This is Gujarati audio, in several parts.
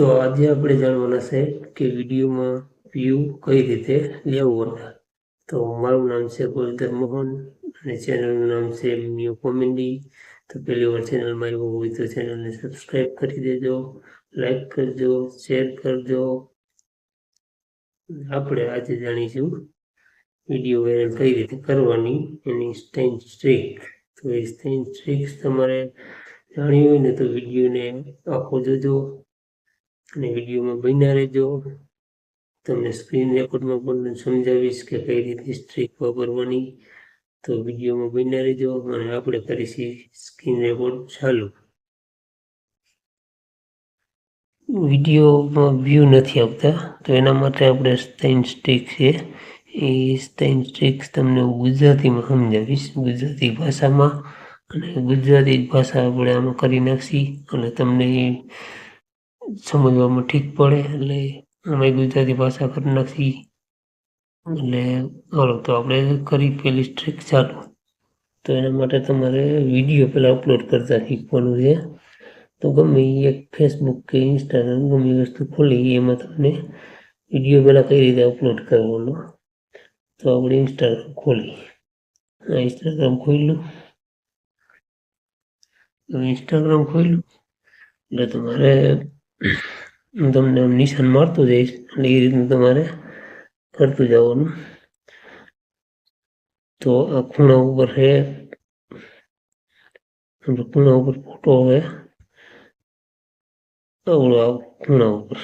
તો આજે આપણે જાણવાના છે કે વિડીયોમાં વ્યૂ કઈ રીતે લેવું હતા તો મારું નામ છે ગોલધર મોહન અને ચેનલનું નામ છે મ્યુ કોમેડી તો પહેલી વાર ચેનલમાં આવ્યો હોય તો ચેનલને સબસ્ક્રાઈબ કરી દેજો લાઈક કરજો શેર કરજો. આપણે આજે જાણીશું વીડિયો વાયરલ કઈ રીતે કરવાની એની સ્ટેન સ્ટ્રીક તો એ સ્ટેન સ્ટ્રીક્સ તમારે જાણવી હોય ને તો વિડીયોને આખો જોજો. અને વિડીયોમાં બન્યા રહેજો. તમને સ્ક્રીન રેકોર્ડમાં પણ સમજાવીશ કે કઈ રીતે સ્ટ્રીક વાપરવાની. તો વિડીયોમાં બન્યા રહેજો અને આપણે કરીશું સ્ક્રીન રેકોર્ડ ચાલુ. વિડીયોમાં વ્યૂ નથી આવતા તો એના માટે આપણે સ્ટેન સ્ટીક છે. એ સ્ટેન સ્ટીક્સ તમને ગુજરાતીમાં સમજાવીશ. ગુજરાતી ભાષામાં અને ગુજરાતી ભાષા આપણે આમાં કરી નાખશી અને તમને સમજવામાં ઠીક પડે એટલે અમે ગુજરાતી ભાષા કરી નાખી. એટલે હાલો, તો આપણે કરી પેલી સ્ટ્રીક ચાલુ. તો એના માટે તમારે વીડિયો પહેલાં અપલોડ કરતા શીખવાનું છે તો ગમે એક ફેસબુક કે ઇન્સ્ટાગ્રામ ગમે વસ્તુ ખોલી, એમાં તમને વીડિયો પહેલાં કઈ રીતે અપલોડ કરવાનો. તો આપણે ઇન્સ્ટાગ્રામ ખોલી. આ ઇન્સ્ટાગ્રામ ખોલ્યું. ઇન્સ્ટાગ્રામ ખોલ્યું. એટલે તમારે હું તમને નિશાન મારતો જઈશ એટલે એ રીતનું તમારે કરતું જવાનું. તો આ ખૂણા ઉપર છે. ખૂણા ઉપર ફોટો હવે આવડો આ ખૂણા ઉપર.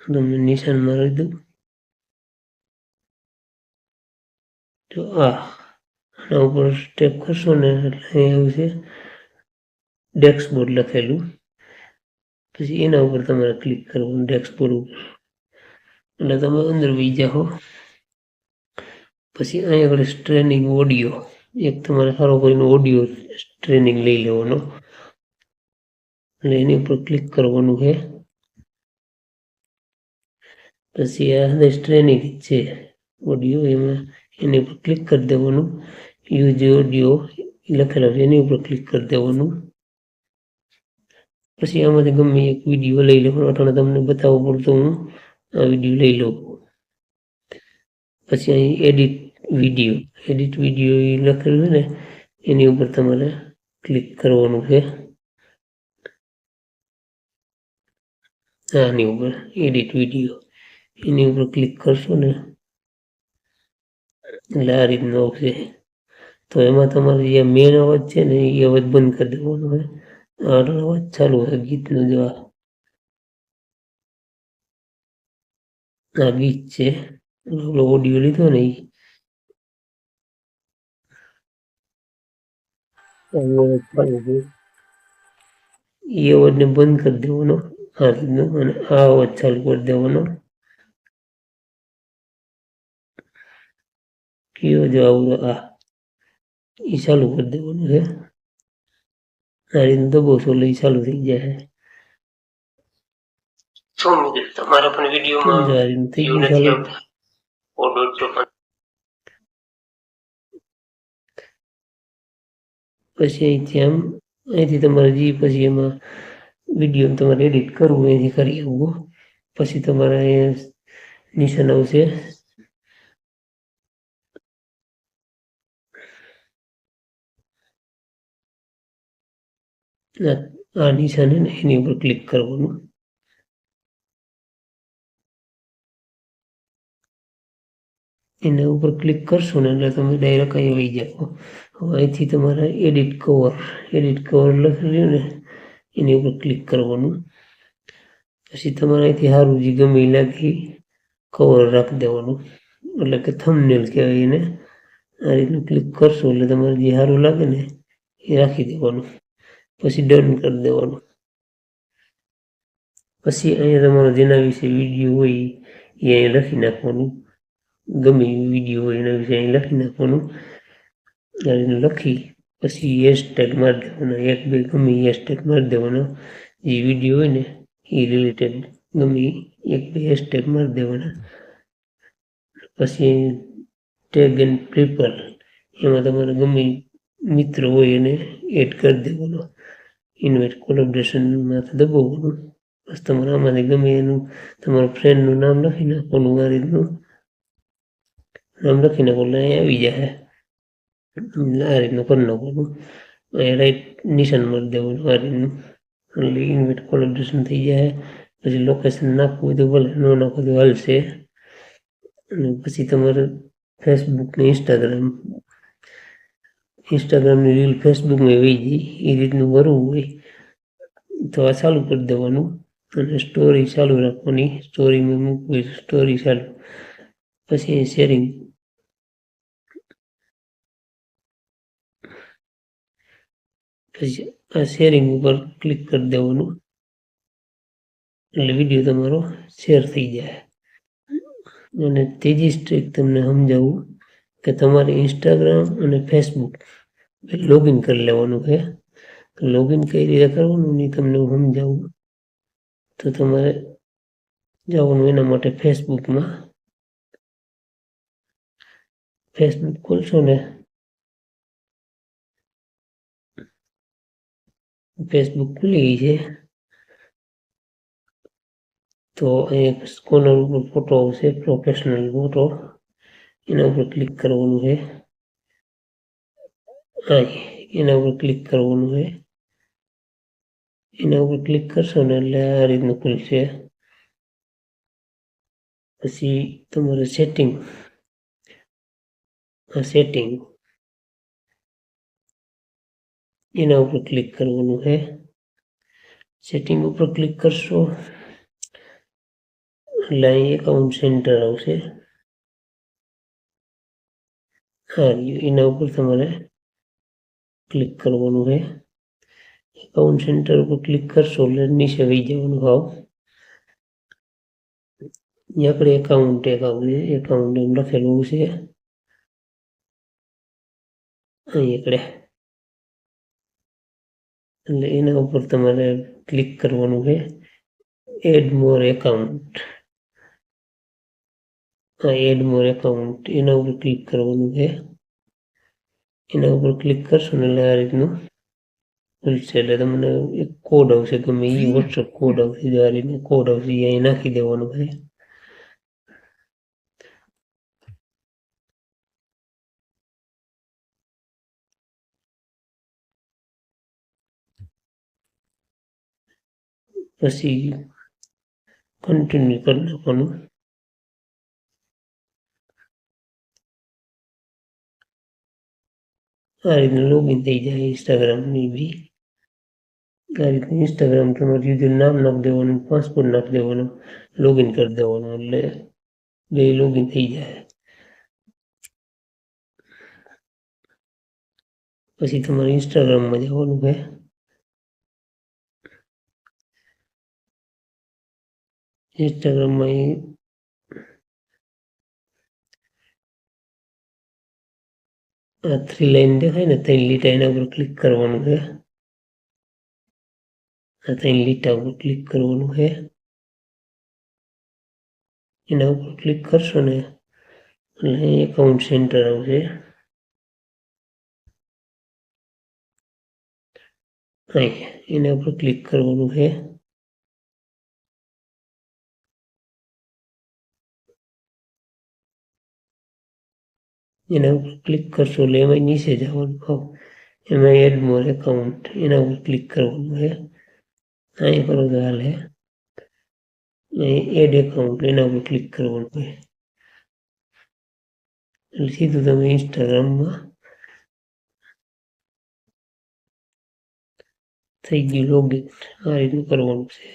તમને નિશાન મારી દઉં. તો આ આના ઉપર સ્ટેપ કરશો ને એટલે છે. ડેસ્કબોર્ડ લખેલું. પછી એના ઉપર તમારે ક્લિક કરવું ડેસ્કબોર્ડ ઉપર. એટલે તમે અંદર વહી જાઓ. પછી અહીં આગળ ટ્રેનિંગ ઓડિયો એક તમારે સારો કરીને ઓડિયો ટ્રેનિંગ લઈ લેવાનો. એટલે એની ઉપર ક્લિક કરવાનું છે. પછી આ ટ્રેનિંગ છે ઓડિયો એમાં. એની ઉપર ક્લિક કરી દેવાનું. યુઝ ઓડિયો લખેલા છે, એની ઉપર ક્લિક કરી દેવાનું. પછી આમાંથી ગમે એક વીડિયો લઈ લેવાનો અટાણે તમને બતાવવું પડતું હું આ વીડિયો લઈ લઉં. પછી અહીં એડિટ વીડિયો એડિટ વીડિયો એ લખેલું છે ને, એની ઉપર તમારે ક્લિક કરવાનું છે. આની ઉપર એડિટ વીડિયો એની ઉપર ક્લિક કરશો ને એટલે આ રીતનો તો એમાં તમારે જે મેન અવાજ છે ને એ અવાજ બંધ કરી દેવાનો હોય. આટલો અવાજ ચાલુ હોય ગીતનો જો આ. ગીત છે. ઓડિયો લીધો ને એ એ અવાજને બંધ કરી દેવાનો. આ રીતનો અને આ અવાજ ચાલુ કરી દેવાનો. કયો જો આવડો આ એ ચાલુ કરી દેવાનું છે આ રીતનું દબોશો લઈ ચાલુ થઈ જાય છો મિત્ર તમારા પણ વિડીયોમાં આ રીતનું થઈ ગયું ચાલુ પછી અહીંથી આમ અહીંથી તમારે જે પછી એમાં વીડિયો તમારે એડિટ કરવું હોય અહીંથી કરી આવવું પછી તમારે અહીંયા નિશાન આવશે આ નિશાને એની ઉપર ક્લિક કરવાનું. એના ઉપર ક્લિક કરશો ને એટલે તમે ડાયરેક્ટ અહીં આવી જાઓ. હવે અહીંથી તમારે એડિટ કવર એડિટ કવર લખેલું ને, એની ઉપર ક્લિક કરવાનું. પછી તમારે અહીંથી સારું જે ગમે લાગી કવર રાખી દેવાનું. એટલે કે થમનેલ કહેવાય એને. આ રીતનું ક્લિક કરશો એટલે તમારે જે સારું લાગે ને એ રાખી દેવાનું. પછી ડન કરી દેવાનું. પછી અહીંયા તમારો જેના વિશે વીડિયો હોય એ અહીંયા લખી નાખવાનું. ગમે વીડિયો હોય એના વિશે અહીં લખી નાખવાનું. લખી, પછી હેશટેગ મારી દેવાના. એક, બે, ગમે હેશટેગ મારી દેવાનો. જે વીડિયો હોય ને એ રિલેટેડ ગમે એક, બે હેશટેગ મારી દેવાના. પછી ટેગ એન્ડ પ્રિપર એમાં તમારે ગમે મિત્ર હોય એને એડ કરી દેવાનો. ઇન્વાઇટ કોલેબ્રેશનમાં દબાવવાનું બસ તમારા આમાંથી ગમે એનું તમારા ફ્રેન્ડનું નામ લખી નાખવાનું આ રીતનું નામ લખી નાખો એટલે અહીં આવી જાય. આ રીતનું કરી નાખવાનું અહીંયા રાઈટ નિશાન મારી દેવાનું આ રીતનું. એટલે ઇન્વાઇટ કોલેબ્રેશન થઈ જાય. પછી લોકેશન નાખવું તો ભલે, ન નાખો તો હલશે. અને પછી તમારે ફેસબુક ને ઇન્સ્ટાગ્રામ ઇન્સ્ટાગ્રામની રીલ ફેસબુકમાં વહી એ રીતનું ભરવું હોય તો આ ચાલુ કરી દેવાનું અને સ્ટોરી ચાલુ રાખવાની. સ્ટોરીમાં મૂકવી સ્ટોરી ચાલુ. પછી શેરિંગ પછી આ શેરિંગ ઉપર ક્લિક કરી દેવાનું. એટલે વીડિયો તમારો શેર થઈ જાય. અને ત્રીજી સ્ટ્રીક તમને સમજાવું કે તમારે ઇન્સ્ટાગ્રામ અને ફેસબુક લોગિન કરી લેવાનું છે લોગિન કઈ રીતે કરવાનું? નહીં, તમને હું સમજાવું. તો તમારે જવાનું એના માટે ફેસબુકમાં ફેસબુક ખોલશો ને? ફેસબુક ખુલી ગઈ છે. તો અહીંયા કોર્નર ઉપર ફોટો આવશે પ્રોફેશનલ ફોટો એના ઉપર ક્લિક કરવાનું છે. એના ઉપર ક્લિક કરવાનું છે. એના ઉપર ક્લિક કરશો ને એટલે આ રીતનું ખુલશે. પછી તમારે સેટિંગ આ સેટિંગ એના ઉપર ક્લિક કરવાનું છે. સેટિંગ ઉપર ક્લિક કરશો, એટલે અહીં એકાઉન્ટ સેન્ટર આવશે. હા, એના ઉપર તમારે ક્લિક કરવાનું છે એકાઉન્ટ સેન્ટર ઉપર ક્લિક કરશો એટલે નીચે વહી જવાનું ભાવ આપણે એકાઉન્ટ એક આવશે એકાઉન્ટ એમ લખેલું છે અહીં એકડે એટલે એના ઉપર તમારે ક્લિક કરવાનું છે એડ મોર એકાઉન્ટ હા એડ મોર એકાઉન્ટ એના ઉપર ક્લિક કરવાનું છે એના ઉપર ક્લિક કરશો ને એટલે આ રીતનું ખુલશે એટલે તમને એક કોડ આવશે ગમે એ વોટ્સઅપ કોડ આવશે, જો આ રીતનું કોડ આવશે એ અહીં નાખી દેવાનું છે પછી કન્ટિન્યુ કરી નાખવાનું. આ રીતનું લોગિન થઈ જાય ઇન્સ્ટાગ્રામની બી આ રીતનું ઇન્સ્ટાગ્રામ તમારું યુઝર નામ નાખી દેવાનું પાસપોર્ટ નાખી દેવાનું લોગિન કરી દેવાનું એટલે બે લોગિન થઈ જાય પછી તમારે ઇન્સ્ટાગ્રામમાં જવાનું કે ઇન્સ્ટાગ્રામમાં આ થ્રી લાઈન દેખાય ને ત્રણ લીટા એના ઉપર ક્લિક કરવાનું છે આ ત્રણ લીટા ઉપર ક્લિક કરવાનું છે એના ઉપર ક્લિક કરશો ને એટલે એકાઉન્ટ સેન્ટર આવશે એના ઉપર ક્લિક કરવાનું છે એના ઉપર ક્લિક કરશો એટલે એમાં નીચે જવાનું. ભાવ એમાં એડ મોર એકાઉન્ટ એના ઉપર ક્લિક કરવાનું છે અહીં કરો તો હાલે એડ એકાઉન્ટ એના ઉપર ક્લિક કરવાનું હોય એટલે સીધું તમે ઇન્સ્ટાગ્રામમાં થઈ ગયું લોગિન આ રીતનું કરવાનું છે.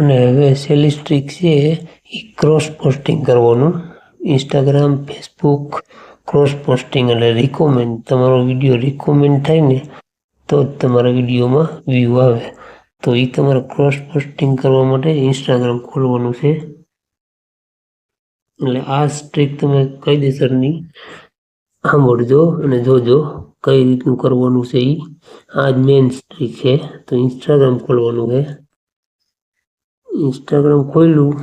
અને હવે સેલી સ્ટ્રીક છે એ ક્રોસ પોસ્ટિંગ કરવાનું. ઇન્સ્ટાગ્રામ ફેસબુક ક્રોસ પોસ્ટિંગ એટલે રિકોમેન્ડ તમારો વીડિયો રિકોમેન્ડ થાય ને, તો જ તમારા વિડીયોમાં વ્યૂ આવે. તો એ તમારે ક્રોસ પોસ્ટિંગ કરવા માટે ઇન્સ્ટાગ્રામ ખોલવાનું છે. એટલે આ સ્ટ્રીક તમે કાયદેસરની સાંભળજો અને જોજો કઈ રીતનું કરવાનું છે એ આ જ મેઇન સ્ટ્રીક છે, તો ઇન્સ્ટાગ્રામ ખોલવાનું છે. ઇન્સ્ટાગ્રામ ખોલ્યું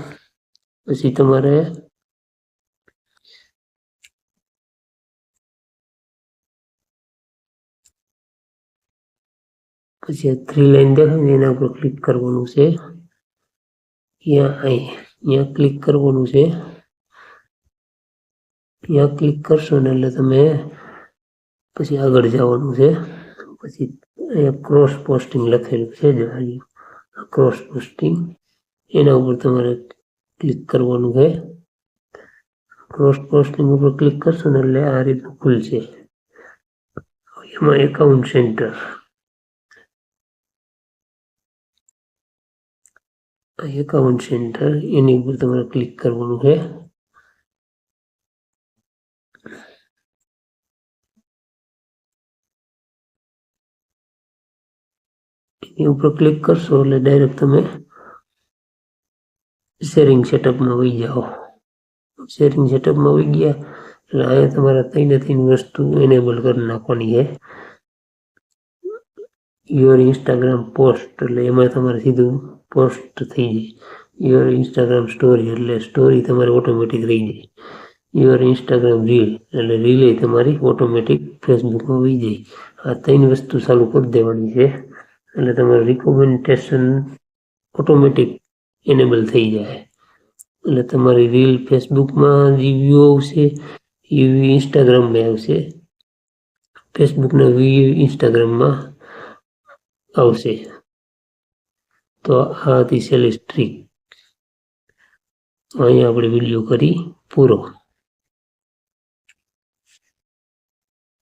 પછી તમારે પછી આ થ્રી લાઈન દેખાય ને એના ઉપર ક્લિક કરવાનું છે ત્યાં અહીં ત્યાં ક્લિક કરવાનું છે ત્યાં ક્લિક કરશો ને એટલે તમે પછી આગળ જવાનું છે પછી અહીંયા ક્રોસ પોસ્ટિંગ લખેલું છે જો ક્રોસ પોસ્ટિંગ એના ઉપર તમારે ક્લિક કરવાનું છે ક્રોસ પોસ્ટિંગ ઉપર ક્લિક કરશો ને એટલે આ રીતનું ખુલશે એમાં એકાઉન્ટ સેન્ટર એકાઉન્ટ સેન્ટર એની ઉપર તમારે ક્લિક કરવાનું છે એની ઉપર ક્લિક કરશો એટલે ડાયરેક્ટ તમે શેરિંગ સેટઅપમાં વહી જાઓ. શેરિંગ સેટઅપમાં વહી ગયા, એટલે અહીંયા તમારે ત્રણે ત્રણ વસ્તુ એનેબલ કરી નાખવાની છે. યોર ઇન્સ્ટાગ્રામ પોસ્ટ એટલે એમાં તમારે સીધું પોસ્ટ થઈ જાય. યોર ઇન્સ્ટાગ્રામ સ્ટોરી એટલે સ્ટોરી તમારી ઓટોમેટિક રહી જાય. યોર ઇન્સ્ટાગ્રામ રીલ એટલે રીલે તમારી ઓટોમેટિક ફેસબુકમાં વહી જાય. આ ત્રણ વસ્તુ ચાલુ કરી દેવાની છે. એટલે તમારું રિકોમેન્ટેશન ઓટોમેટિક એનેબલ થઈ જાય. એટલે તમારી રીલ ફેસબુકમાં જે વ્યૂ આવશે, એ ઇન્સ્ટાગ્રામમાં આવશે. ફેસબુકના વ્યૂ ઇન્સ્ટાગ્રામમાં આવશે. તો આ હતી સેલેસ અહીંયા આપણે વીડિયો કરી પૂરો.